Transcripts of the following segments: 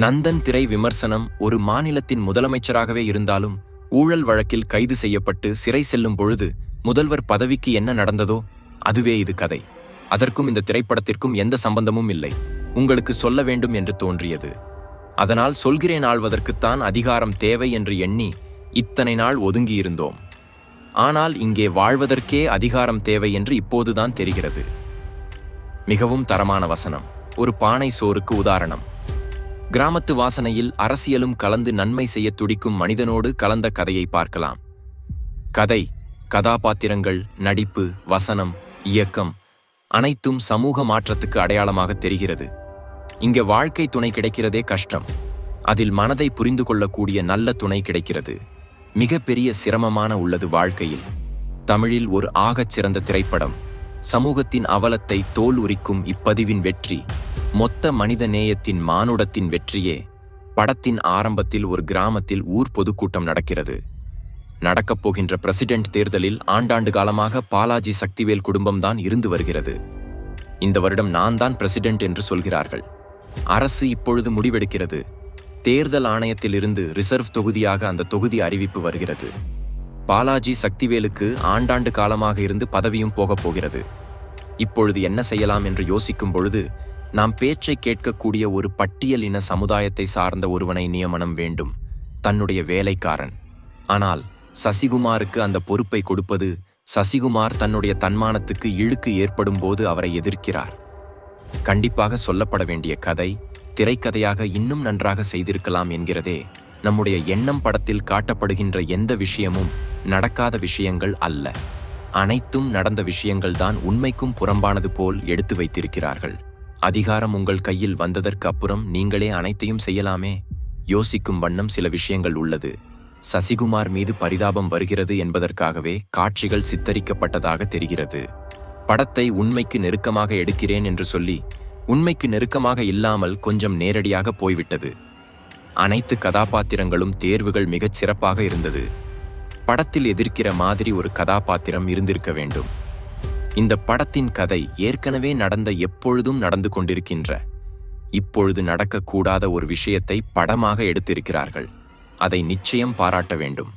நந்தன் திரை விமர்சனம் ஒரு மாநிலத்தின் முதலமைச்சராகவே இருந்தாலும் ஊழல் வழக்கில் கைது செய்யப்பட்டு சிறை செல்லும் பொழுது முதல்வர் பதவிக்கு என்ன நடந்ததோ அதுவே இது கதை. அதற்கும் இந்த திரைப்படத்திற்கும் எந்த சம்பந்தமும் இல்லை. உங்களுக்கு சொல்ல வேண்டும் என்று தோன்றியது. அதனால் சொல்கிறேன் ஆள்வதற்குத்தான் அதிகாரம் தேவை என்று எண்ணி இத்தனை நாள் ஒதுங்கியிருந்தோம். ஆனால் இங்கே வாழ்வதற்கே அதிகாரம் தேவை என்று இப்போதுதான் தெரிகிறது. மிகவும் தரமான வசனம். ஒரு பானை சோறுக்கு உதாரணம். கிராமத்து வாசனையில் அரசியலும் கலந்து நன்மை செய்ய துடிக்கும் மனிதனோடு கலந்த கதையை பார்க்கலாம். கதை கதாபாத்திரங்கள் நடிப்பு வசனம் இயக்கம் அனைத்தும் சமூக மாற்றத்துக்கு அடையாளமாக தெரிகிறது. இங்க வாழ்க்கை துணை கிடைக்கிறதே கஷ்டம். அதில் மனதை புரிந்து கொள்ளக்கூடிய நல்ல துணை கிடைக்கிறது. மிகப்பெரிய சிரமமான உள்ளது வாழ்க்கையில். தமிழில் ஒரு ஆகச் சிறந்த திரைப்படம். சமூகத்தின் அவலத்தை தோல் உரிக்கும் இப்பதிவின் வெற்றி. மொத்த மனித நேயத்தின் மானுடத்தின் வெற்றியே படத்தின் ஆரம்பத்தில் ஒரு கிராமத்தில் ஊர் பொதுக்கூட்டம் நடக்கிறது. நடக்கப் போகின்ற பிரசிடென்ட் தேர்தலில் ஆண்டாண்டு காலமாக பாலாஜி சக்திவேல் குடும்பம்தான் இருந்து வருகிறது. இந்த வருடம் நான் தான் பிரசிடென்ட் என்று சொல்கிறார்கள். அரசு இப்பொழுது முடிவெடுக்கிறது. தேர்தல் ஆணையத்திலிருந்து ரிசர்வ் தொகுதியாக அந்த தொகுதி அறிவிப்பு வருகிறது. பாலாஜி சக்திவேலுக்கு ஆண்டாண்டு காலமாக இருந்து பதவியும் போகப் போகிறது. இப்பொழுது என்ன செய்யலாம் என்று யோசிக்கும் பொழுது நாம் பேச்சை கேட்கக்கூடிய ஒரு பட்டியல் இன சமுதாயத்தை சார்ந்த ஒருவனை நியமனம் வேண்டும். தன்னுடைய வேலைக்காரன். ஆனால் சசிகுமாருக்கு அந்த பொறுப்பை கொடுப்பது சசிகுமார் தன்னுடைய தன்மானத்துக்கு இழுக்கு ஏற்படும் போது அவரை எதிர்க்கிறார். கண்டிப்பாக சொல்லப்பட வேண்டிய கதை திரைக்கதையாக இன்னும் நன்றாக செய்திருக்கலாம் என்கிறதே நம்முடைய எண்ணம் படத்தில் காட்டப்படுகின்ற எந்த விஷயமும் நடக்காத விஷயங்கள் அல்ல. அனைத்தும் நடந்த விஷயங்கள்தான் உண்மைக்கும் புறம்பானது போல் எடுத்து வைத்திருக்கிறார்கள். அதிகாரம் உங்கள் கையில் வந்ததற்கு அப்புறம் நீங்களே அனைத்தையும் செய்யலாமே? யோசிக்கும் வண்ணம் சில விஷயங்கள் உள்ளது. சசிகுமார் மீது பரிதாபம் வருகிறது என்பதற்காகவே காட்சிகள் சித்தரிக்கப்பட்டதாக தெரிகிறது. படத்தை உண்மைக்கு நெருக்கமாக எடுக்கிறேன் என்று சொல்லி உண்மைக்கு நெருக்கமாக இல்லாமல் கொஞ்சம் நேரடியாக போய்விட்டது. அனைத்து கதாபாத்திரங்களும் தேர்வுகள் மிகச் சிறப்பாக இருந்தது. படத்தில் எதிர்க்கிற மாதிரி ஒரு கதாபாத்திரம் இருந்திருக்க வேண்டும். இந்த படத்தின் கதை ஏற்கனவே நடந்த எப்பொழுதும் நடந்து கொண்டிருக்கின்ற இப்பொழுது நடக்கக்கூடாத ஒரு விஷயத்தை படமாக எடுத்திருக்கிறார்கள். அதை நிச்சயம் பாராட்ட வேண்டும்.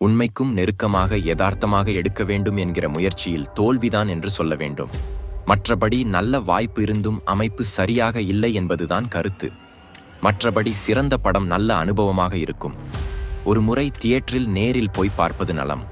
உண்மைக்கும் நெருக்கமாக யதார்த்தமாக எடுக்க வேண்டும் என்கிற முயற்சியில் தோல்விதான் என்று சொல்ல வேண்டும். மற்றபடி நல்ல வாய்ப்பு இருந்தும் அமைப்பு சரியாக இல்லை என்பதுதான் கருத்து. மற்றபடி சிறந்த படம் நல்ல அனுபவமாக இருக்கும். ஒரு முறை தியேட்டரில் நேரில் போய் பார்ப்பது நலம்.